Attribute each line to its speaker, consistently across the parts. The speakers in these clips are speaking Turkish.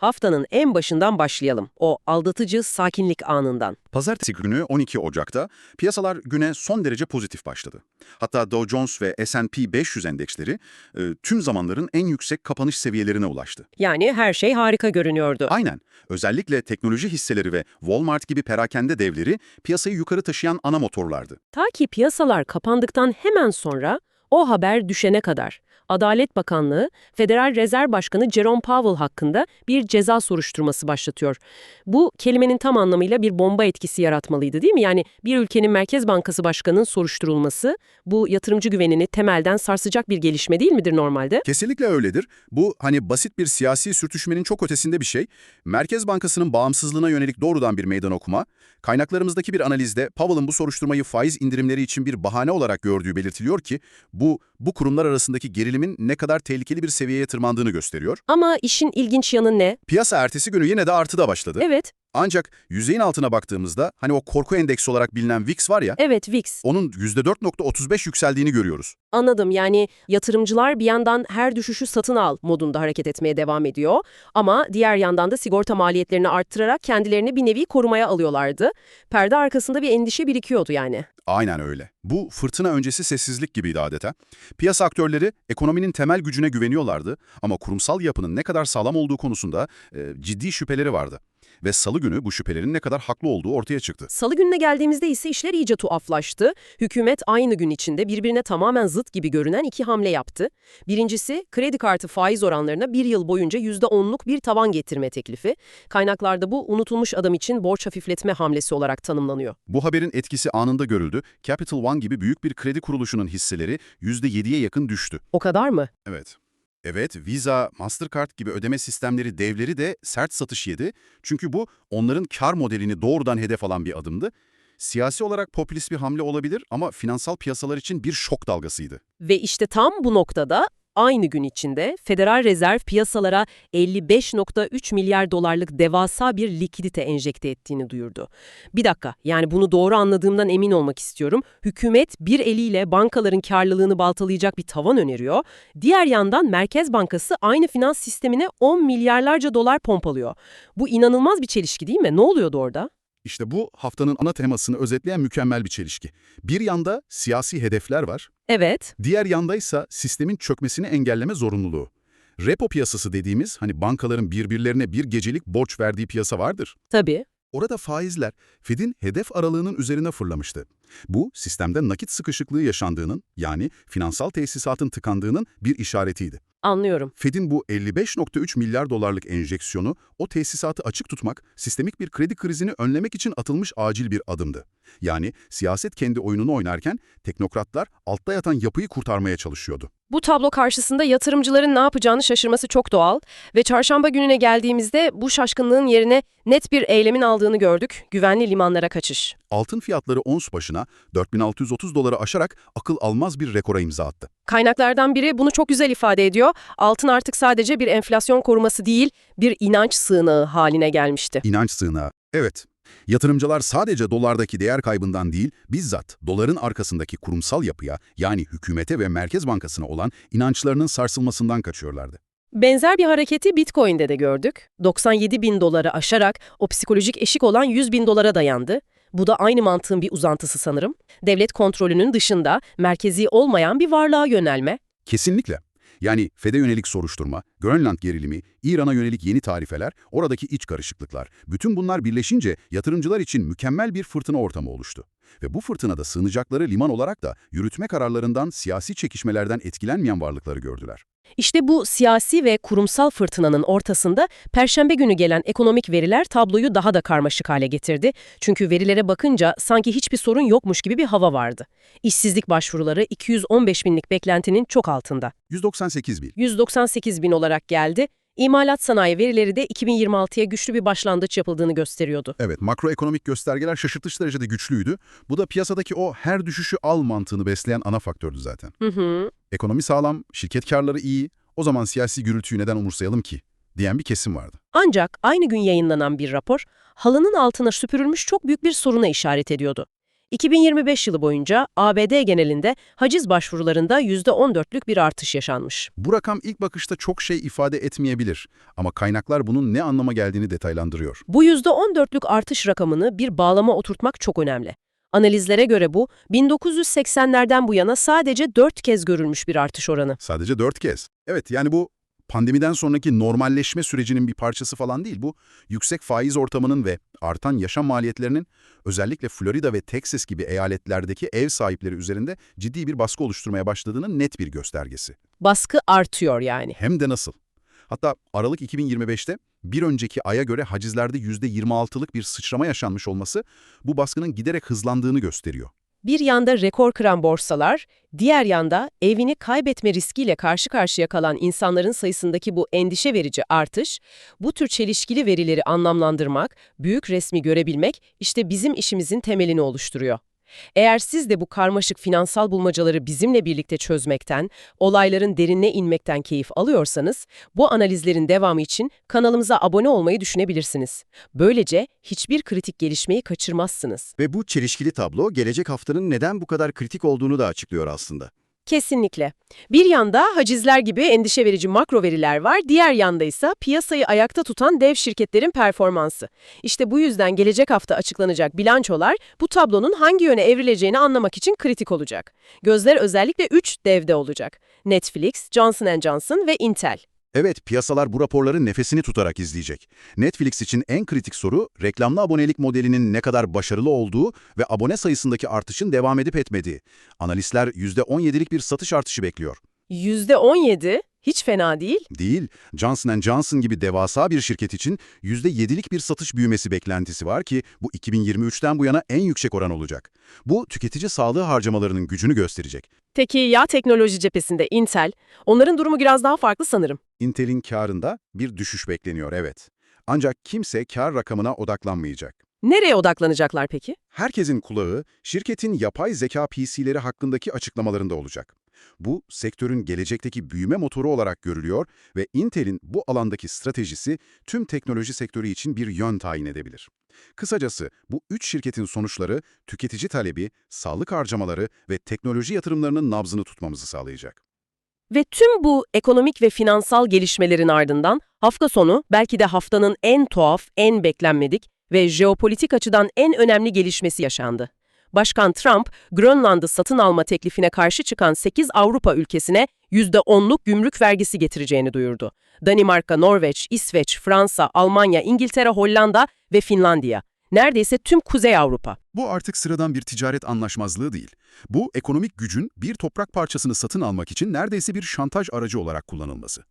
Speaker 1: haftanın en başından başlayalım. O aldatıcı sakinlik anından.
Speaker 2: Pazartesi günü 12 Ocak'ta piyasalar güne son derece pozitif başladı. Hatta Dow Jones ve S&P 500 endeksleri e, tüm zamanların en yüksek kapanış seviyelerine ulaştı.
Speaker 1: Yani her şey harika görünüyordu.
Speaker 2: Aynen. Özellikle teknoloji hisseleri ve Walmart gibi perakende devleri piyasayı yukarı taşıyan ana motorlardı.
Speaker 1: Ta ki piyasalar kapandıktan hemen sonra o haber düşene kadar Adalet Bakanlığı, Federal Rezerv Başkanı Jerome Powell hakkında bir ceza soruşturması başlatıyor. Bu kelimenin tam anlamıyla bir bomba etkisi yaratmalıydı değil mi? Yani bir ülkenin Merkez Bankası Başkanı'nın soruşturulması bu yatırımcı güvenini temelden sarsacak bir gelişme değil midir normalde?
Speaker 2: Kesinlikle öyledir. Bu hani basit bir siyasi sürtüşmenin çok ötesinde bir şey. Merkez Bankası'nın bağımsızlığına yönelik doğrudan bir meydan okuma. Kaynaklarımızdaki bir analizde Powell'ın bu soruşturmayı faiz indirimleri için bir bahane olarak gördüğü belirtiliyor ki bu bu kurumlar arasındaki gerilimin ne kadar tehlikeli bir seviyeye tırmandığını gösteriyor.
Speaker 1: Ama işin ilginç yanı ne?
Speaker 2: Piyasa ertesi günü yine de artıda başladı.
Speaker 1: Evet,
Speaker 2: Ancak yüzeyin altına baktığımızda hani o korku endeksi olarak bilinen VIX var ya,
Speaker 1: evet VIX.
Speaker 2: onun %4.35 yükseldiğini görüyoruz.
Speaker 1: Anladım yani yatırımcılar bir yandan her düşüşü satın al modunda hareket etmeye devam ediyor ama diğer yandan da sigorta maliyetlerini arttırarak kendilerini bir nevi korumaya alıyorlardı. Perde arkasında bir endişe birikiyordu yani.
Speaker 2: Aynen öyle. Bu fırtına öncesi sessizlik gibiydi adeta. Piyasa aktörleri ekonominin temel gücüne güveniyorlardı ama kurumsal yapının ne kadar sağlam olduğu konusunda e, ciddi şüpheleri vardı. Ve salı günü bu şüphelerin ne kadar haklı olduğu ortaya çıktı.
Speaker 1: Salı gününe geldiğimizde ise işler iyice tuhaflaştı. Hükümet aynı gün içinde birbirine tamamen zıt gibi görünen iki hamle yaptı. Birincisi kredi kartı faiz oranlarına bir yıl boyunca %10'luk bir tavan getirme teklifi. Kaynaklarda bu unutulmuş adam için borç hafifletme hamlesi olarak tanımlanıyor.
Speaker 2: Bu haberin etkisi anında görüldü. Capital One gibi büyük bir kredi kuruluşunun hisseleri %7'ye yakın düştü.
Speaker 1: O kadar mı?
Speaker 2: Evet. Evet, Visa, Mastercard gibi ödeme sistemleri devleri de sert satış yedi. Çünkü bu onların kar modelini doğrudan hedef alan bir adımdı. Siyasi olarak popülist bir hamle olabilir ama finansal piyasalar için bir şok dalgasıydı.
Speaker 1: Ve işte tam bu noktada aynı gün içinde Federal Rezerv piyasalara 55.3 milyar dolarlık devasa bir likidite enjekte ettiğini duyurdu. Bir dakika, yani bunu doğru anladığımdan emin olmak istiyorum. Hükümet bir eliyle bankaların karlılığını baltalayacak bir tavan öneriyor. Diğer yandan Merkez Bankası aynı finans sistemine 10 milyarlarca dolar pompalıyor. Bu inanılmaz bir çelişki değil mi? Ne oluyordu orada?
Speaker 2: İşte bu haftanın ana temasını özetleyen mükemmel bir çelişki. Bir yanda siyasi hedefler var,
Speaker 1: Evet,
Speaker 2: diğer yandaysa sistemin çökmesini engelleme zorunluluğu. Repo piyasası dediğimiz hani bankaların birbirlerine bir gecelik borç verdiği piyasa vardır.
Speaker 1: tabii.
Speaker 2: Orada faizler Fed'in hedef aralığının üzerine fırlamıştı. Bu sistemde nakit sıkışıklığı yaşandığının yani finansal tesisatın tıkandığının bir işaretiydi.
Speaker 1: Anlıyorum.
Speaker 2: Fed'in bu 55.3 milyar dolarlık enjeksiyonu o tesisatı açık tutmak, sistemik bir kredi krizini önlemek için atılmış acil bir adımdı. Yani siyaset kendi oyununu oynarken teknokratlar altta yatan yapıyı kurtarmaya çalışıyordu.
Speaker 1: Bu tablo karşısında yatırımcıların ne yapacağını şaşırması çok doğal ve çarşamba gününe geldiğimizde bu şaşkınlığın yerine net bir eylemin aldığını gördük. Güvenli limanlara kaçış.
Speaker 2: Altın fiyatları ons başına 4630 doları aşarak akıl almaz bir rekora imza attı.
Speaker 1: Kaynaklardan biri bunu çok güzel ifade ediyor. Altın artık sadece bir enflasyon koruması değil, bir inanç sığınağı haline gelmişti.
Speaker 2: İnanç sığınağı. Evet. Yatırımcılar sadece dolardaki değer kaybından değil, bizzat doların arkasındaki kurumsal yapıya yani hükümete ve Merkez Bankası'na olan inançlarının sarsılmasından kaçıyorlardı.
Speaker 1: Benzer bir hareketi Bitcoin'de de gördük. 97 bin doları aşarak o psikolojik eşik olan 100 bin dolara dayandı. Bu da aynı mantığın bir uzantısı sanırım. Devlet kontrolünün dışında merkezi olmayan bir varlığa yönelme.
Speaker 2: Kesinlikle. Yani FED'e yönelik soruşturma, Grönland gerilimi, İran'a yönelik yeni tarifeler, oradaki iç karışıklıklar. Bütün bunlar birleşince yatırımcılar için mükemmel bir fırtına ortamı oluştu. Ve bu fırtınada sığınacakları liman olarak da yürütme kararlarından, siyasi çekişmelerden etkilenmeyen varlıkları gördüler.
Speaker 1: İşte bu siyasi ve kurumsal fırtınanın ortasında Perşembe günü gelen ekonomik veriler tabloyu daha da karmaşık hale getirdi. Çünkü verilere bakınca sanki hiçbir sorun yokmuş gibi bir hava vardı. İşsizlik başvuruları 215 binlik beklentinin çok altında.
Speaker 2: 198 bin.
Speaker 1: 198 bin olarak geldi. İmalat sanayi verileri de 2026'ya güçlü bir başlangıç yapıldığını gösteriyordu.
Speaker 2: Evet, makroekonomik göstergeler şaşırtıcı derecede güçlüydü. Bu da piyasadaki o her düşüşü al mantığını besleyen ana faktördü zaten.
Speaker 1: Hı hı.
Speaker 2: Ekonomi sağlam, şirket karları iyi, o zaman siyasi gürültüyü neden umursayalım ki? diyen bir kesim vardı.
Speaker 1: Ancak aynı gün yayınlanan bir rapor, halının altına süpürülmüş çok büyük bir soruna işaret ediyordu. 2025 yılı boyunca ABD genelinde haciz başvurularında %14'lük bir artış yaşanmış.
Speaker 2: Bu rakam ilk bakışta çok şey ifade etmeyebilir ama kaynaklar bunun ne anlama geldiğini detaylandırıyor.
Speaker 1: Bu %14'lük artış rakamını bir bağlama oturtmak çok önemli. Analizlere göre bu, 1980'lerden bu yana sadece 4 kez görülmüş bir artış oranı.
Speaker 2: Sadece dört kez. Evet yani bu pandemiden sonraki normalleşme sürecinin bir parçası falan değil. Bu yüksek faiz ortamının ve artan yaşam maliyetlerinin özellikle Florida ve Texas gibi eyaletlerdeki ev sahipleri üzerinde ciddi bir baskı oluşturmaya başladığının net bir göstergesi.
Speaker 1: Baskı artıyor yani.
Speaker 2: Hem de nasıl? Hatta Aralık 2025'te bir önceki aya göre hacizlerde %26'lık bir sıçrama yaşanmış olması bu baskının giderek hızlandığını gösteriyor.
Speaker 1: Bir yanda rekor kıran borsalar, diğer yanda evini kaybetme riskiyle karşı karşıya kalan insanların sayısındaki bu endişe verici artış, bu tür çelişkili verileri anlamlandırmak, büyük resmi görebilmek işte bizim işimizin temelini oluşturuyor. Eğer siz de bu karmaşık finansal bulmacaları bizimle birlikte çözmekten, olayların derinine inmekten keyif alıyorsanız, bu analizlerin devamı için kanalımıza abone olmayı düşünebilirsiniz. Böylece hiçbir kritik gelişmeyi kaçırmazsınız.
Speaker 3: Ve bu çelişkili tablo gelecek haftanın neden bu kadar kritik olduğunu da açıklıyor aslında.
Speaker 1: Kesinlikle. Bir yanda hacizler gibi endişe verici makro veriler var, diğer yanda ise piyasayı ayakta tutan dev şirketlerin performansı. İşte bu yüzden gelecek hafta açıklanacak bilançolar bu tablonun hangi yöne evrileceğini anlamak için kritik olacak. Gözler özellikle 3 devde olacak. Netflix, Johnson Johnson ve Intel.
Speaker 2: Evet, piyasalar bu raporları nefesini tutarak izleyecek. Netflix için en kritik soru, reklamlı abonelik modelinin ne kadar başarılı olduğu ve abone sayısındaki artışın devam edip etmediği. Analistler %17'lik bir satış artışı bekliyor.
Speaker 1: %17, hiç fena değil.
Speaker 2: Değil, Johnson Johnson gibi devasa bir şirket için %7'lik bir satış büyümesi beklentisi var ki bu 2023'ten bu yana en yüksek oran olacak. Bu tüketici sağlığı harcamalarının gücünü gösterecek.
Speaker 1: Peki ya teknoloji cephesinde Intel? Onların durumu biraz daha farklı sanırım.
Speaker 2: Intel'in karında bir düşüş bekleniyor evet. Ancak kimse kar rakamına odaklanmayacak.
Speaker 1: Nereye odaklanacaklar peki?
Speaker 2: Herkesin kulağı şirketin yapay zeka PC'leri hakkındaki açıklamalarında olacak. Bu, sektörün gelecekteki büyüme motoru olarak görülüyor ve Intel'in bu alandaki stratejisi tüm teknoloji sektörü için bir yön tayin edebilir. Kısacası bu üç şirketin sonuçları tüketici talebi, sağlık harcamaları ve teknoloji yatırımlarının nabzını tutmamızı sağlayacak.
Speaker 1: Ve tüm bu ekonomik ve finansal gelişmelerin ardından hafta sonu belki de haftanın en tuhaf, en beklenmedik ve jeopolitik açıdan en önemli gelişmesi yaşandı. Başkan Trump, Grönland'ı satın alma teklifine karşı çıkan 8 Avrupa ülkesine %10'luk gümrük vergisi getireceğini duyurdu. Danimarka, Norveç, İsveç, Fransa, Almanya, İngiltere, Hollanda ve Finlandiya. Neredeyse tüm Kuzey Avrupa.
Speaker 2: Bu artık sıradan bir ticaret anlaşmazlığı değil. Bu, ekonomik gücün bir toprak parçasını satın almak için neredeyse bir şantaj aracı olarak kullanılması.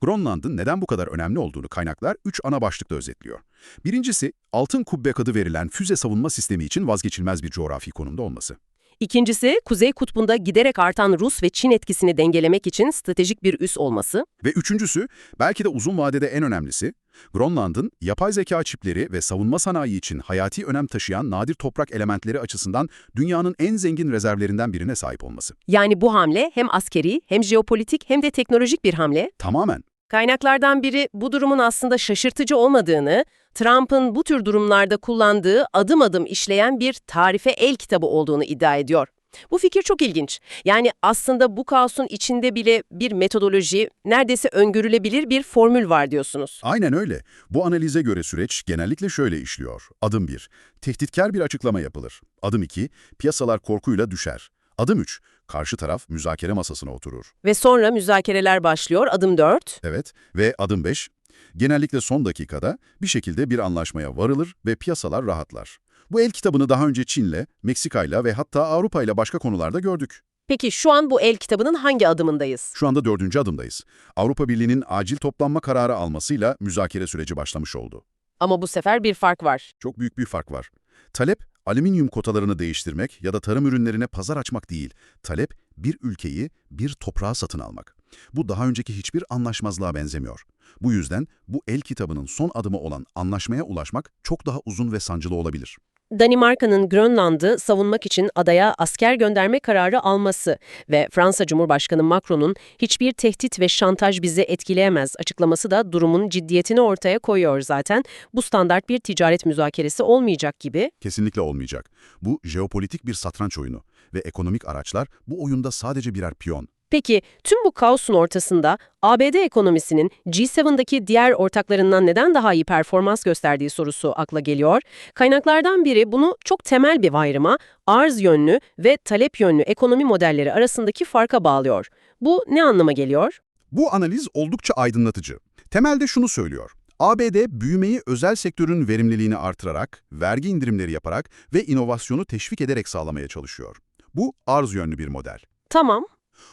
Speaker 2: Grönland'ın neden bu kadar önemli olduğunu kaynaklar üç ana başlıkta özetliyor. Birincisi, altın kubbek adı verilen füze savunma sistemi için vazgeçilmez bir coğrafi konumda olması.
Speaker 1: İkincisi, Kuzey Kutbu'nda giderek artan Rus ve Çin etkisini dengelemek için stratejik bir üs olması.
Speaker 2: Ve üçüncüsü, belki de uzun vadede en önemlisi, Grönland'ın yapay zeka çipleri ve savunma sanayi için hayati önem taşıyan nadir toprak elementleri açısından dünyanın en zengin rezervlerinden birine sahip olması.
Speaker 1: Yani bu hamle hem askeri, hem jeopolitik hem de teknolojik bir hamle.
Speaker 2: Tamamen.
Speaker 1: Kaynaklardan biri bu durumun aslında şaşırtıcı olmadığını, Trump'ın bu tür durumlarda kullandığı adım adım işleyen bir tarife el kitabı olduğunu iddia ediyor. Bu fikir çok ilginç. Yani aslında bu kaosun içinde bile bir metodoloji, neredeyse öngörülebilir bir formül var diyorsunuz.
Speaker 2: Aynen öyle. Bu analize göre süreç genellikle şöyle işliyor. Adım 1. Tehditkar bir açıklama yapılır. Adım 2. Piyasalar korkuyla düşer. Adım 3. Karşı taraf müzakere masasına oturur.
Speaker 1: Ve sonra müzakereler başlıyor. Adım 4.
Speaker 2: Evet. Ve adım 5. Genellikle son dakikada bir şekilde bir anlaşmaya varılır ve piyasalar rahatlar. Bu el kitabını daha önce Çin'le, Meksika'yla ve hatta Avrupa'yla başka konularda gördük.
Speaker 1: Peki şu an bu el kitabının hangi adımındayız?
Speaker 2: Şu anda dördüncü adımdayız. Avrupa Birliği'nin acil toplanma kararı almasıyla müzakere süreci başlamış oldu.
Speaker 1: Ama bu sefer bir fark var.
Speaker 2: Çok büyük bir fark var. Talep, alüminyum kotalarını değiştirmek ya da tarım ürünlerine pazar açmak değil. Talep, bir ülkeyi, bir toprağı satın almak. Bu daha önceki hiçbir anlaşmazlığa benzemiyor. Bu yüzden bu el kitabının son adımı olan anlaşmaya ulaşmak çok daha uzun ve sancılı olabilir.
Speaker 1: Danimarka'nın Grönland'ı savunmak için adaya asker gönderme kararı alması ve Fransa Cumhurbaşkanı Macron'un hiçbir tehdit ve şantaj bizi etkileyemez açıklaması da durumun ciddiyetini ortaya koyuyor zaten. Bu standart bir ticaret müzakeresi olmayacak gibi.
Speaker 2: Kesinlikle olmayacak. Bu jeopolitik bir satranç oyunu ve ekonomik araçlar bu oyunda sadece birer piyon.
Speaker 1: Peki tüm bu kaosun ortasında ABD ekonomisinin G7'daki diğer ortaklarından neden daha iyi performans gösterdiği sorusu akla geliyor. Kaynaklardan biri bunu çok temel bir ayrıma, arz yönlü ve talep yönlü ekonomi modelleri arasındaki farka bağlıyor. Bu ne anlama geliyor?
Speaker 2: Bu analiz oldukça aydınlatıcı. Temelde şunu söylüyor. ABD büyümeyi özel sektörün verimliliğini artırarak, vergi indirimleri yaparak ve inovasyonu teşvik ederek sağlamaya çalışıyor. Bu arz yönlü bir model.
Speaker 1: Tamam,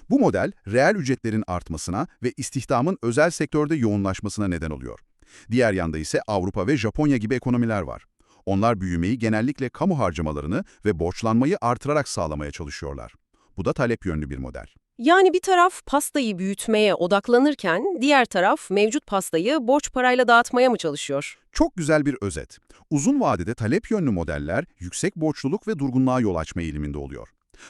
Speaker 2: Bu model, reel ücretlerin artmasına ve istihdamın özel sektörde yoğunlaşmasına neden oluyor. Diğer yanda ise Avrupa ve Japonya gibi ekonomiler var. Onlar büyümeyi genellikle kamu harcamalarını ve borçlanmayı artırarak sağlamaya çalışıyorlar. Bu da talep yönlü bir model.
Speaker 1: Yani bir taraf pastayı büyütmeye odaklanırken diğer taraf mevcut pastayı borç parayla dağıtmaya mı çalışıyor?
Speaker 2: Çok güzel bir özet. Uzun vadede talep yönlü modeller yüksek borçluluk ve durgunluğa yol açma eğiliminde oluyor.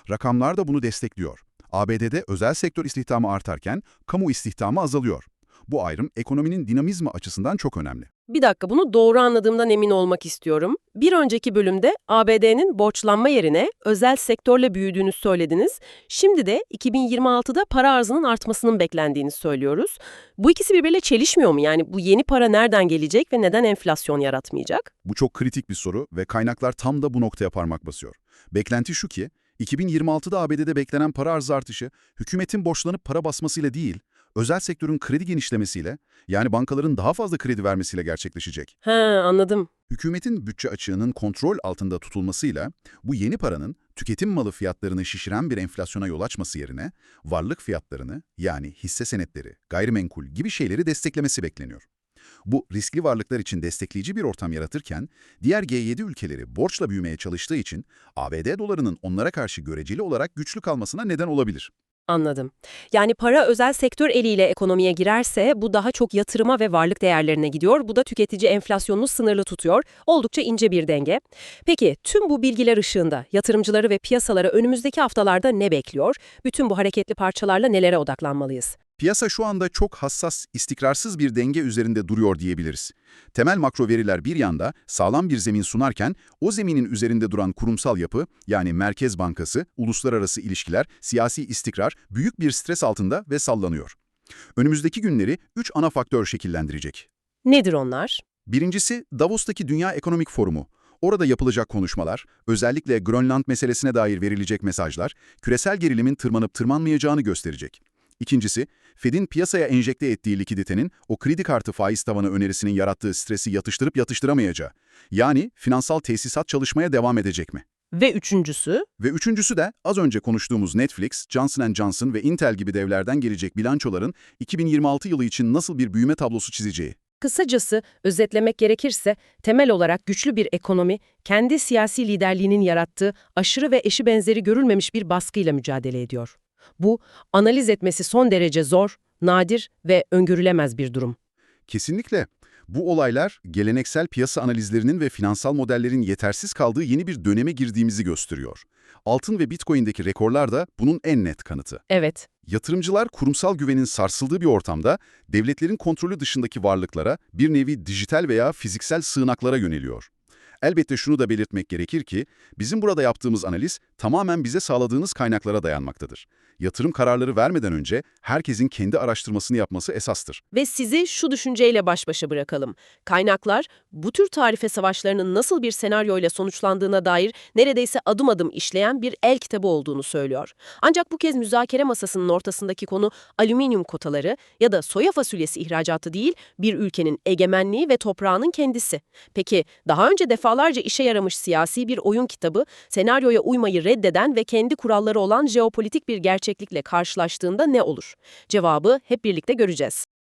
Speaker 2: Rakamlar da bunu destekliyor. ABD'de özel sektör istihdamı artarken kamu istihdamı azalıyor. Bu ayrım ekonominin dinamizmi açısından çok önemli.
Speaker 1: Bir dakika bunu doğru anladığımdan emin olmak istiyorum. Bir önceki bölümde ABD'nin borçlanma yerine özel sektörle büyüdüğünü söylediniz. Şimdi de 2026'da para arzının artmasının beklendiğini söylüyoruz. Bu ikisi birbiriyle çelişmiyor mu? Yani bu yeni para nereden gelecek ve neden enflasyon yaratmayacak?
Speaker 2: Bu çok kritik bir soru ve kaynaklar tam da bu noktaya parmak basıyor. Beklenti şu ki, 2026'da ABD'de beklenen para arzı artışı, hükümetin borçlanıp para basmasıyla değil, özel sektörün kredi genişlemesiyle, yani bankaların daha fazla kredi vermesiyle gerçekleşecek.
Speaker 1: He anladım.
Speaker 2: Hükümetin bütçe açığının kontrol altında tutulmasıyla bu yeni paranın tüketim malı fiyatlarını şişiren bir enflasyona yol açması yerine varlık fiyatlarını yani hisse senetleri, gayrimenkul gibi şeyleri desteklemesi bekleniyor. Bu riskli varlıklar için destekleyici bir ortam yaratırken diğer G7 ülkeleri borçla büyümeye çalıştığı için ABD dolarının onlara karşı göreceli olarak güçlü kalmasına neden olabilir.
Speaker 1: Anladım. Yani para özel sektör eliyle ekonomiye girerse bu daha çok yatırıma ve varlık değerlerine gidiyor. Bu da tüketici enflasyonunu sınırlı tutuyor. Oldukça ince bir denge. Peki tüm bu bilgiler ışığında yatırımcıları ve piyasalara önümüzdeki haftalarda ne bekliyor? Bütün bu hareketli parçalarla nelere odaklanmalıyız?
Speaker 2: Piyasa şu anda çok hassas, istikrarsız bir denge üzerinde duruyor diyebiliriz. Temel makro veriler bir yanda sağlam bir zemin sunarken o zeminin üzerinde duran kurumsal yapı yani Merkez Bankası, uluslararası ilişkiler, siyasi istikrar büyük bir stres altında ve sallanıyor. Önümüzdeki günleri üç ana faktör şekillendirecek.
Speaker 1: Nedir onlar?
Speaker 2: Birincisi Davos'taki Dünya Ekonomik Forumu. Orada yapılacak konuşmalar, özellikle Grönland meselesine dair verilecek mesajlar, küresel gerilimin tırmanıp tırmanmayacağını gösterecek. İkincisi, Fed'in piyasaya enjekte ettiği likiditenin o kredi kartı faiz tavanı önerisinin yarattığı stresi yatıştırıp yatıştıramayacağı. Yani finansal tesisat çalışmaya devam edecek mi?
Speaker 1: Ve üçüncüsü?
Speaker 2: Ve üçüncüsü de az önce konuştuğumuz Netflix, Johnson Johnson ve Intel gibi devlerden gelecek bilançoların 2026 yılı için nasıl bir büyüme tablosu çizeceği.
Speaker 1: Kısacası özetlemek gerekirse temel olarak güçlü bir ekonomi kendi siyasi liderliğinin yarattığı aşırı ve eşi benzeri görülmemiş bir baskıyla mücadele ediyor. Bu analiz etmesi son derece zor, nadir ve öngörülemez bir durum.
Speaker 2: Kesinlikle. Bu olaylar geleneksel piyasa analizlerinin ve finansal modellerin yetersiz kaldığı yeni bir döneme girdiğimizi gösteriyor. Altın ve Bitcoin'deki rekorlar da bunun en net kanıtı.
Speaker 1: Evet,
Speaker 2: Yatırımcılar kurumsal güvenin sarsıldığı bir ortamda devletlerin kontrolü dışındaki varlıklara, bir nevi dijital veya fiziksel sığınaklara yöneliyor. Elbette şunu da belirtmek gerekir ki, bizim burada yaptığımız analiz tamamen bize sağladığınız kaynaklara dayanmaktadır. Yatırım kararları vermeden önce herkesin kendi araştırmasını yapması esastır.
Speaker 1: Ve sizi şu düşünceyle baş başa bırakalım. Kaynaklar bu tür tarife savaşlarının nasıl bir senaryoyla sonuçlandığına dair neredeyse adım adım işleyen bir el kitabı olduğunu söylüyor. Ancak bu kez müzakere masasının ortasındaki konu alüminyum kotaları ya da soya fasulyesi ihracatı değil, bir ülkenin egemenliği ve toprağının kendisi. Peki daha önce defalarca işe yaramış siyasi bir oyun kitabı, senaryoya uymayı reddeden ve kendi kuralları olan jeopolitik bir gerçeklikle karşılaştığında ne olur? Cevabı hep birlikte göreceğiz.